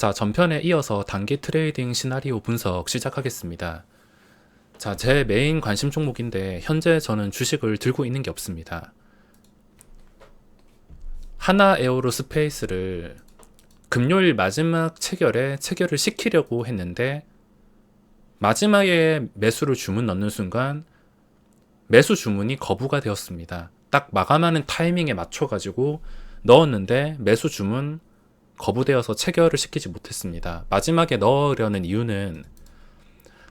자, 전편에 이어서 단기 트레이딩 시나리오 분석 시작하겠습니다. 자, 제 메인 관심 종목인데 현재 저는 주식을 들고 있는 게 없습니다. 하나 에어로 스페이스를 금요일 마지막 체결에 체결을 시키려고 했는데 마지막에 매수를 주문 넣는 순간 매수 주문이 거부가 되었습니다. 딱 마감하는 타이밍에 맞춰 가지고 넣었는데 매수 주문 거부되어서 체결을 시키지 못했습니다. 마지막에 넣으려는 이유는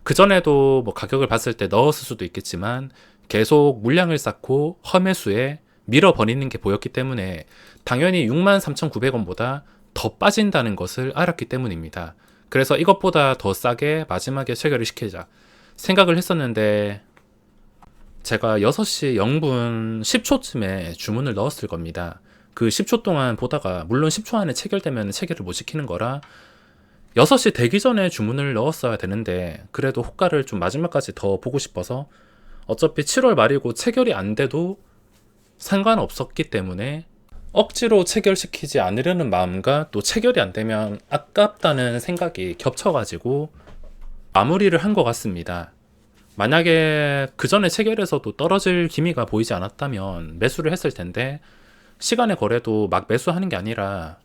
그전에도 뭐 가격을 봤을 때 넣었을 수도 있겠지만 계속 물량을 쌓고 험매수에 밀어버리는 게 보였기 때문에 당연히 63,900원보다 더 빠진다는 것을 알았기 때문입니다. 그래서 이것보다 더 싸게 마지막에 체결을 시키자 생각을 했었는데 제가 6시 0분 10초쯤에 주문을 넣었을 겁니다. 그 10초 동안 보다가 물론 10초 안에 체결되면 체결을 못 시키는 거라 6시 되기 전에 주문을 넣었어야 되는데 그래도 호가를 좀 마지막까지 더 보고 싶어서 어차피 7월 말이고 체결이 안 돼도 상관없었기 때문에 억지로 체결시키지 않으려는 마음과 또 체결이 안 되면 아깝다는 생각이 겹쳐가지고 마무리를 한 것 같습니다. 만약에 그 전에 체결해서도 떨어질 기미가 보이지 않았다면 매수를 했을 텐데 시간의 거래도 막 매수하는 게 아니라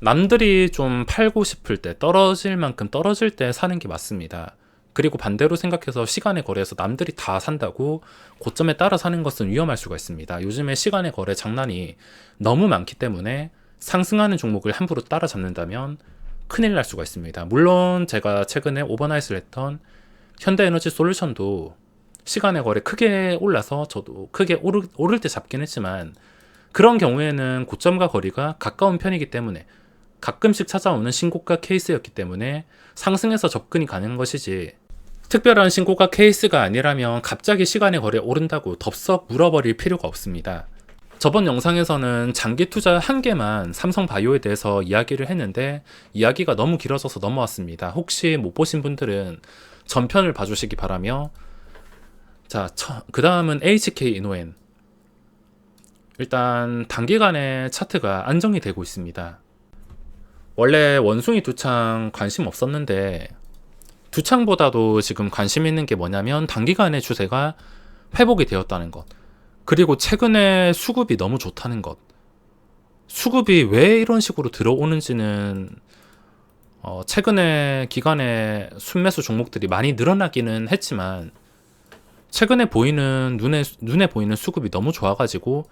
남들이 좀 팔고 싶을 때 떨어질 만큼 떨어질 때 사는 게 맞습니다. 그리고 반대로 생각해서 시간의 거래에서 남들이 다 산다고 고점에 따라 사는 것은 위험할 수가 있습니다. 요즘에 시간의 거래 장난이 너무 많기 때문에 상승하는 종목을 함부로 따라잡는다면 큰일 날 수가 있습니다. 물론 제가 최근에 오버나이트를 했던 현대에너지 솔루션도 시간의 거래 크게 올라서 저도 크게 오를, 오를 때 잡긴 했지만 그런 경우에는 고점과 거리가 가까운 편이기 때문에 가끔씩 찾아오는 신고가 케이스였기 때문에 상승해서 접근이 가능한 것이지 특별한 신고가 케이스가 아니라면 갑자기 시간의 거래 오른다고 덥석 물어버릴 필요가 없습니다. 저번 영상에서는 장기 투자 한 개만 삼성 바이오에 대해서 이야기를 했는데 이야기가 너무 길어져서 넘어왔습니다. 혹시 못 보신 분들은 전편을 봐주시기 바라며 자, 그 다음은 HK 이노엔 일단 단기간에 차트가 안정이 되고 있습니다. 원래 원숭이 두창 관심 없었는데 두창보다도 지금 관심 있는 게 뭐냐면 단기간의 추세가 회복이 되었다는 것. 그리고 최근에 수급이 너무 좋다는 것. 수급이 왜 이런 식으로 들어오는지는 어, 최근에 기간에 순매수 종목들이 많이 늘어나기는 했지만 최근에 보이는 눈에 눈에 보이는 수급이 너무 좋아가지고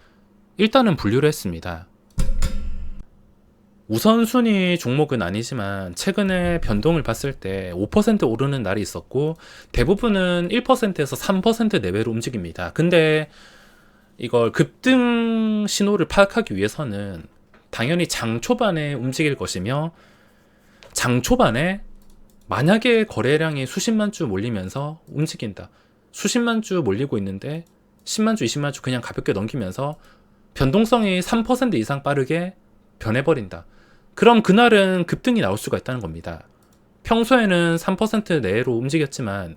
일단은 분류를 했습니다. 우선순위 종목은 아니지만 최근에 변동을 봤을 때 5% 오르는 날이 있었고 대부분은 1%에서 3% 내외로 움직입니다. 근데 이걸 급등 신호를 파악하기 위해서는 당연히 장 초반에 움직일 것이며 장 초반에 만약에 거래량이 수십만 주 몰리면서 움직인다. 수십만 주 몰리고 있는데 10만 주, 20만 주 그냥 가볍게 넘기면서 변동성이 3% 이상 빠르게 변해버린다. 그럼 그날은 급등이 나올 수가 있다는 겁니다. 평소에는 3% 내로 움직였지만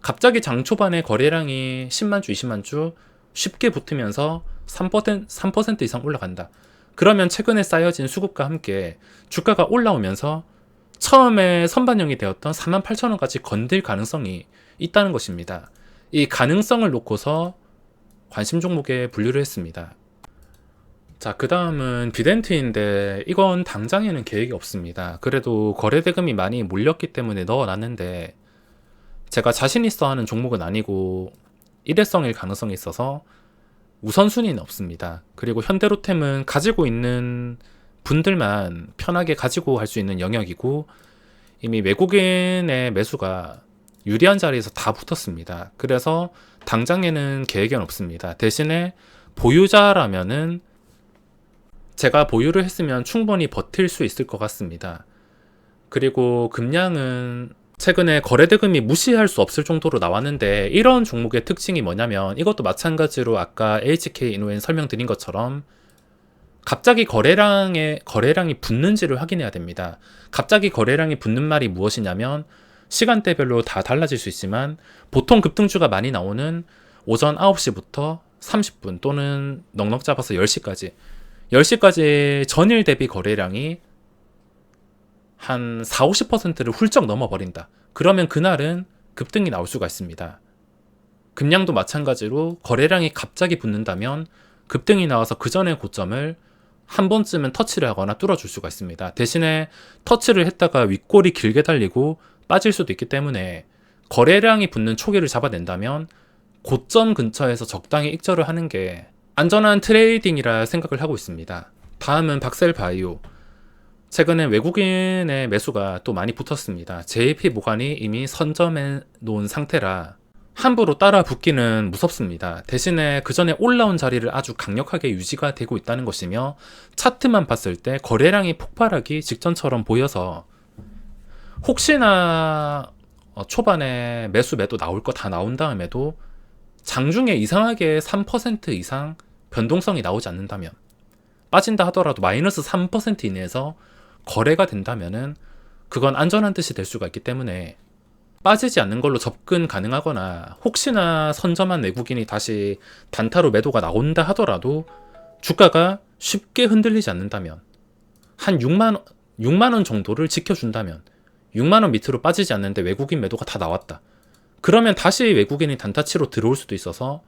갑자기 장 초반에 거래량이 10만 주, 20만 주 쉽게 붙으면서 3%, 3% 이상 올라간다. 그러면 최근에 쌓여진 수급과 함께 주가가 올라오면서 처음에 선반영이 되었던 48,000원까지 건들 가능성이 있다는 것입니다. 이 가능성을 놓고서 관심 종목에 분류를 했습니다. 자, 그 다음은 비덴트인데 이건 당장에는 계획이 없습니다. 그래도 거래 대금이 많이 몰렸기 때문에 넣어놨는데 제가 자신 있어 하는 종목은 아니고 일회성일 가능성이 있어서 우선순위는 없습니다. 그리고 현대로템은 가지고 있는 분들만 편하게 가지고 할 수 있는 영역이고 이미 외국인의 매수가 유리한 자리에서 다 붙었습니다. 그래서 당장에는 계획은 없습니다. 대신에 보유자라면은 제가 보유를 했으면 충분히 버틸 수 있을 것 같습니다. 그리고 금량은 최근에 거래대금이 무시할 수 없을 정도로 나왔는데 이런 종목의 특징이 뭐냐면 이것도 마찬가지로 아까 HK 이노엔 설명드린 것처럼 갑자기 거래량에 거래량이 붙는지를 확인해야 됩니다. 갑자기 거래량이 붙는 말이 무엇이냐면 시간대별로 다 달라질 수 있지만 보통 급등주가 많이 나오는 오전 9시부터 30분 또는 넉넉 잡아서 10시까지 10시까지 전일 대비 거래량이 한 4, 50%를 훌쩍 넘어버린다. 그러면 그날은 급등이 나올 수가 있습니다. 금량도 마찬가지로 거래량이 갑자기 붙는다면 급등이 나와서 그 전의 고점을 한 번쯤은 터치를 하거나 뚫어줄 수가 있습니다. 대신에 터치를 했다가 윗골이 길게 달리고 빠질 수도 있기 때문에 거래량이 붙는 초기를 잡아낸다면 고점 근처에서 적당히 익절을 하는 게 안전한 트레이딩이라 생각을 하고 있습니다. 다음은 박셀 바이오. 최근에 외국인의 매수가 또 많이 붙었습니다. JP 모간이 이미 선점해 놓은 상태라 함부로 따라 붙기는 무섭습니다. 대신에 그 전에 올라온 자리를 아주 강력하게 유지가 되고 있다는 것이며 차트만 봤을 때 거래량이 폭발하기 직전처럼 보여서 혹시나 어, 초반에 매수 매도 나올 거 다 나온 다음에도 장중에 이상하게 3% 이상 변동성이 나오지 않는다면 빠진다 하더라도 마이너스 3% 이내에서 거래가 된다면은 그건 안전한 뜻이 될 수가 있기 때문에 빠지지 않는 걸로 접근 가능하거나 혹시나 선점한 외국인이 다시 단타로 매도가 나온다 하더라도 주가가 쉽게 흔들리지 않는다면 한 6만 6만 원 정도를 지켜준다면 6만 원 밑으로 빠지지 않는데 외국인 매도가 다 나왔다. 그러면 다시 외국인이 단타치로 들어올 수도 있어서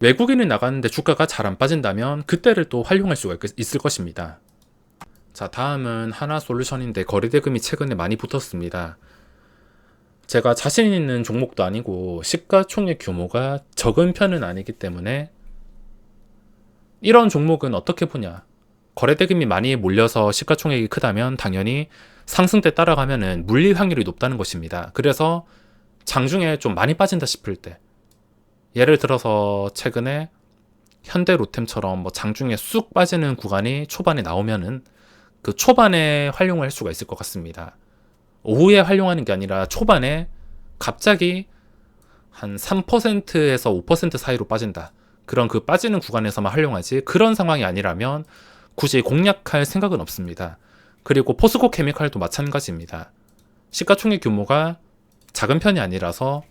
외국인이 나갔는데 주가가 잘 안 빠진다면 그때를 또 활용할 수가 있, 을 것입니다. 자, 다음은 하나 솔루션인데 거래대금이 최근에 많이 붙었습니다. 제가 자신 있는 종목도 아니고 시가총액 규모가 적은 편은 아니기 때문에 이런 종목은 어떻게 보냐? 거래대금이 많이 몰려서 시가총액이 크다면 당연히 상승 때 따라가면은 물릴 확률이 높다는 것입니다. 그래서 장중에 좀 많이 빠진다 싶을 때 예를 들어서 최근에 현대 로템처럼 뭐 장중에 쑥 빠지는 구간이 초반에 나오면은 그 초반에 활용을 할 수가 있을 것 같습니다. 오후에 활용하는 게 아니라 초반에 갑자기 한 3%에서 5% 사이로 빠진다. 그런 그 빠지는 구간에서만 활용하지 그런 상황이 아니라면 굳이 공략할 생각은 없습니다. 그리고 포스코 케미칼도 마찬가지입니다. 시가총액 규모가 작은 편이 아니라서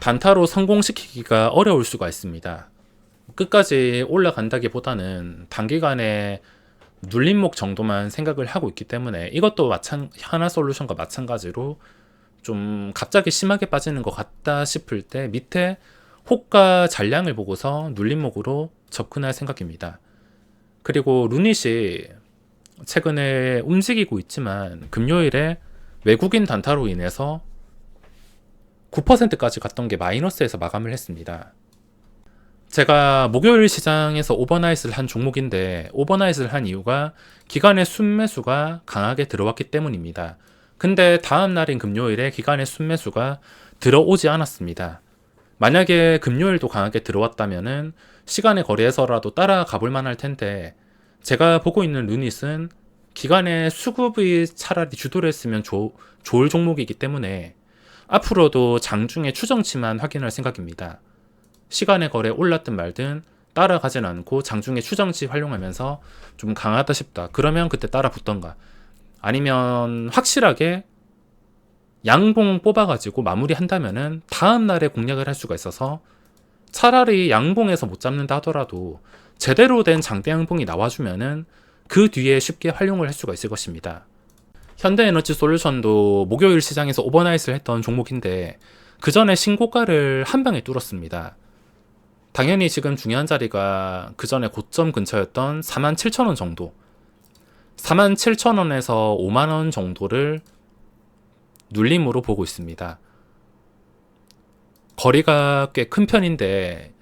단타로 성공시키기가 어려울 수가 있습니다. 끝까지 올라간다기보다는 단기간에 눌림목 정도만 생각을 하고 있기 때문에 이것도 마찬 하나 솔루션과 마찬가지로 좀 갑자기 심하게 빠지는 것 같다 싶을 때 밑에 호가 잔량을 보고서 눌림목으로 접근할 생각입니다. 그리고 루닛이 최근에 움직이고 있지만 금요일에 외국인 단타로 인해서 9%까지 갔던 게 마이너스에서 마감을 했습니다. 제가 목요일 시장에서 오버나잇을 한 종목인데 오버나잇을 한 이유가 기간의 순매수가 강하게 들어왔기 때문입니다. 근데 다음 날인 금요일에 기간의 순매수가 들어오지 않았습니다. 만약에 금요일도 강하게 들어왔다면은 시간의 거래에서라도 따라가 볼 만할 텐데 제가 보고 있는 루닛은 기간의 수급이 차라리 주도를 했으면 조, 좋을 종목이기 때문에 앞으로도 장중에 추정치만 확인할 생각입니다. 시간의 거래 올랐든 말든 따라가진 않고 장중에 추정치 활용하면서 좀 강하다 싶다. 그러면 그때 따라 붙던가. 아니면 확실하게 양봉 뽑아가지고 마무리 한다면은 다음날에 공략을 할 수가 있어서 차라리 양봉에서 못 잡는다 하더라도 제대로 된 장대 양봉이 나와주면은 그 뒤에 쉽게 활용을 할 수가 있을 것입니다. 현대에너지 솔루션도 목요일 시장에서 오버나잇을 했던 종목인데 그 전에 신고가를 한 방에 뚫었습니다. 당연히 지금 중요한 자리가 그 전에 고점 근처였던 47,000원 정도. 47,000원에서 5만원 정도를 눌림으로 보고 있습니다. 거리가 꽤 큰 편인데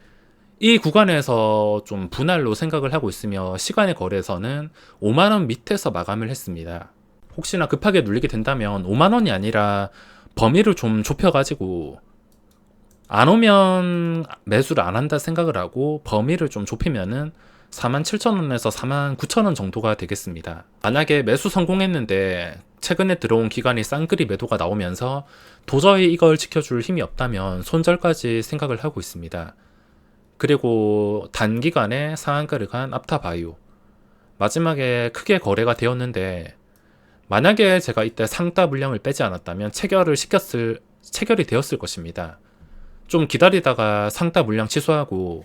이 구간에서 좀 분할로 생각을 하고 있으며 시간의 거래에서는 5만원 밑에서 마감을 했습니다. 혹시나 급하게 눌리게 된다면 5만 원이 아니라 범위를 좀 좁혀가지고 안 오면 매수를 안 한다 생각을 하고 범위를 좀 좁히면은 47,000원에서 49,000원 정도가 되겠습니다. 만약에 매수 성공했는데 최근에 들어온 기간이 쌍끌이 매도가 나오면서 도저히 이걸 지켜줄 힘이 없다면 손절까지 생각을 하고 있습니다. 그리고 단기간에 상한가를 간 앞타바이오 마지막에 크게 거래가 되었는데 만약에 제가 이때 상따 물량을 빼지 않았다면 체결을 시켰을 체결이 되었을 것입니다. 좀 기다리다가 상따 물량 취소하고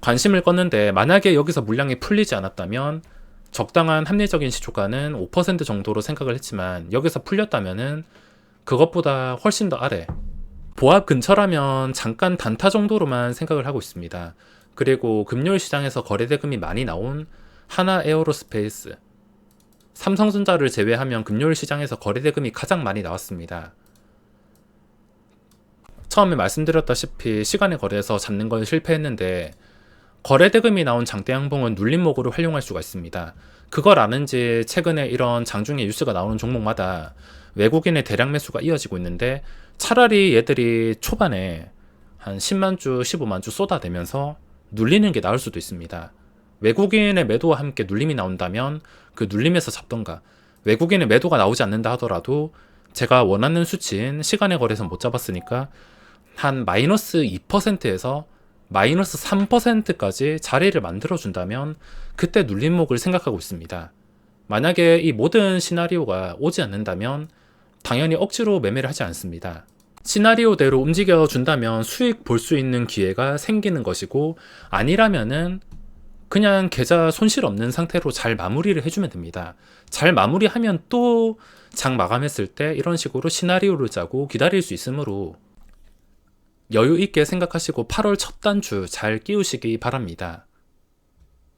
관심을 껐는데 만약에 여기서 물량이 풀리지 않았다면 적당한 합리적인 시초가는 5% 정도로 생각을 했지만 여기서 풀렸다면은 그것보다 훨씬 더 아래 보합 근처라면 잠깐 단타 정도로만 생각을 하고 있습니다. 그리고 금요일 시장에서 거래대금이 많이 나온 하나 에어로스페이스 삼성전자를 제외하면 금요일 시장에서 거래대금이 가장 많이 나왔습니다. 처음에 말씀드렸다시피 시간의 거래에서 잡는 건 실패했는데 거래대금이 나온 장대 양봉은 눌림목으로 활용할 수가 있습니다. 그걸 아는지 최근에 이런 장중에 뉴스가 나오는 종목마다 외국인의 대량 매수가 이어지고 있는데 차라리 얘들이 초반에 한 10만 주, 15만 주 쏟아내면서 눌리는 게 나을 수도 있습니다. 외국인의 매도와 함께 눌림이 나온다면 그 눌림에서 잡던가 외국인의 매도가 나오지 않는다 하더라도 제가 원하는 수치인 시간의 거래에서 못 잡았으니까 한 마이너스 2%에서 마이너스 3%까지 자리를 만들어준다면 그때 눌림목을 생각하고 있습니다. 만약에 이 모든 시나리오가 오지 않는다면 당연히 억지로 매매를 하지 않습니다. 시나리오대로 움직여 준다면 수익 볼 수 있는 기회가 생기는 것이고 아니라면은 그냥 계좌 손실 없는 상태로 잘 마무리를 해주면 됩니다. 잘 마무리하면 또 장 마감했을 때 이런 식으로 시나리오를 짜고 기다릴 수 있으므로 여유 있게 생각하시고 8월 첫 단주 잘 끼우시기 바랍니다.